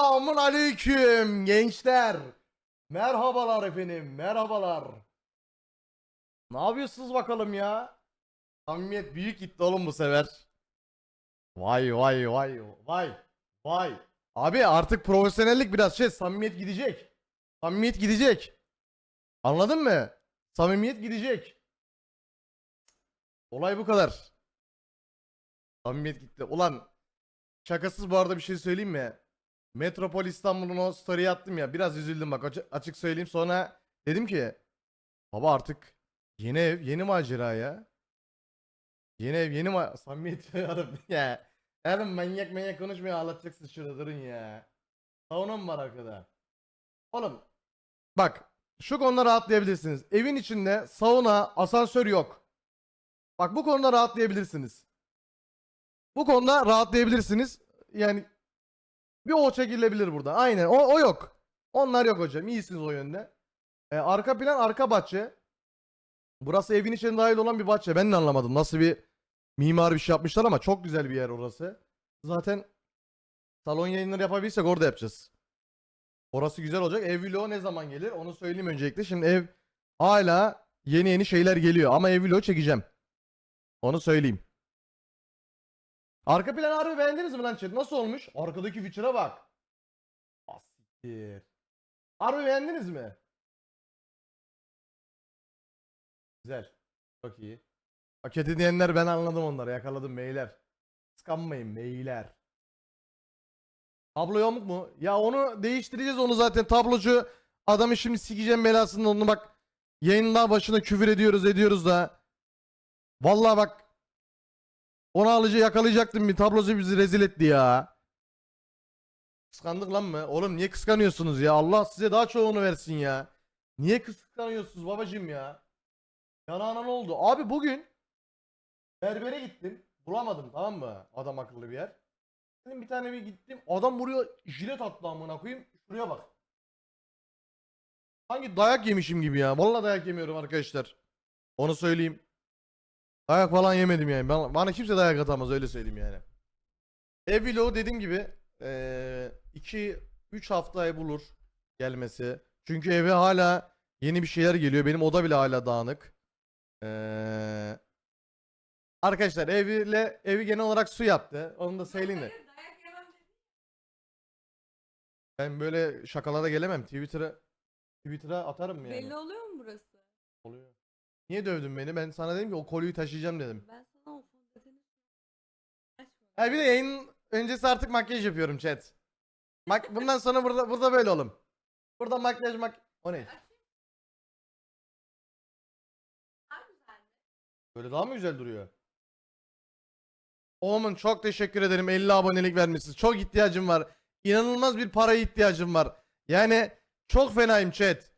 Selamun aleyküm gençler. Merhabalar efendim, merhabalar. Ne yapıyorsunuz bakalım ya? Samimiyet büyük gitti oğlum bu sefer. Vay vay vay vay vay. Abi artık profesyonellik biraz şey samimiyet gidecek. Samimiyet gidecek. Anladın mı? Samimiyet gidecek. Olay bu kadar. Samimiyet gitti. Ulan şakasız bu arada bir şey söyleyeyim mi? Metropol İstanbul'un o story'i attım ya biraz üzüldüm bak açık, söyleyeyim sonra dedim ki baba artık yeni ev yeni macera ya. Yeni ev yeni ma samimiyet yarım ya. Oğlum manyak manyak konuşmuyor ağlatacaksın şurada durun ya. Sauna mı var arkada? Oğlum bak şu konuda rahatlayabilirsiniz. Evin içinde sauna asansör yok. Bak bu konuda rahatlayabilirsiniz. Bu konuda rahatlayabilirsiniz. Yani bir o çekilebilir burada. Aynen o, o yok. Onlar yok hocam. İyisiniz o yönde. Ee, arka plan arka bahçe. Burası evin içine dahil olan bir bahçe. Ben de anlamadım. Nasıl bir mimar bir şey yapmışlar ama çok güzel bir yer orası. Zaten salon yayınları yapabilirsek orada yapacağız. Orası güzel olacak. Ev vlogu ne zaman gelir? Onu söyleyeyim öncelikle. Şimdi ev hala yeni yeni şeyler geliyor ama ev vlogu çekeceğim. Onu söyleyeyim. Arka planı harbi beğendiniz mi lan chat? Nasıl olmuş? Arkadaki feature'a bak. Asiktir. Harbi beğendiniz mi? Güzel. Çok iyi. Paket diyenler ben anladım onları. Yakaladım beyler. Kıskanmayın beyler. Tablo yamuk mu? Ya onu değiştireceğiz onu zaten. Tablocu adamı şimdi sikeceğim belasını onu bak. Yayının daha başına küfür ediyoruz ediyoruz da. Vallahi bak onu alıcı yakalayacaktım bir tablocu bizi rezil etti ya. Kıskandık lan mı? Oğlum niye kıskanıyorsunuz ya? Allah size daha çoğunu versin ya. Niye kıskanıyorsunuz babacım ya? Yanağına ne oldu? Abi bugün berbere gittim. Bulamadım tamam mı? Adam akıllı bir yer. Dedim bir tane bir gittim. Adam buraya jilet attı amına koyayım. Şuraya bak. Hangi dayak yemişim gibi ya. Vallahi dayak yemiyorum arkadaşlar. Onu söyleyeyim. Dayak falan yemedim yani. Bana, bana kimse dayak atamaz öyle söyleyeyim yani. Ev vlogu dediğim gibi 2-3 haftayı bulur gelmesi. Çünkü eve hala yeni bir şeyler geliyor. Benim oda bile hala dağınık. Eee Arkadaşlar eviyle evi genel olarak su yaptı. Onu da söyleyeyim de. Ben böyle şakalara gelemem. Twitter'a Twitter'a atarım yani. Belli oluyor mu burası? Oluyor. Niye dövdün beni? Ben sana dedim ki o kolyeyi taşıyacağım dedim. Ben sana o fondöteni. Ha bir de yayın öncesi artık makyaj yapıyorum chat. Mak bundan sonra burada burada böyle olun. Burada makyaj mak o ne? Böyle daha mı güzel duruyor? Oğlum çok teşekkür ederim 50 abonelik vermişsiniz. Çok ihtiyacım var. İnanılmaz bir paraya ihtiyacım var. Yani çok fenayım chat.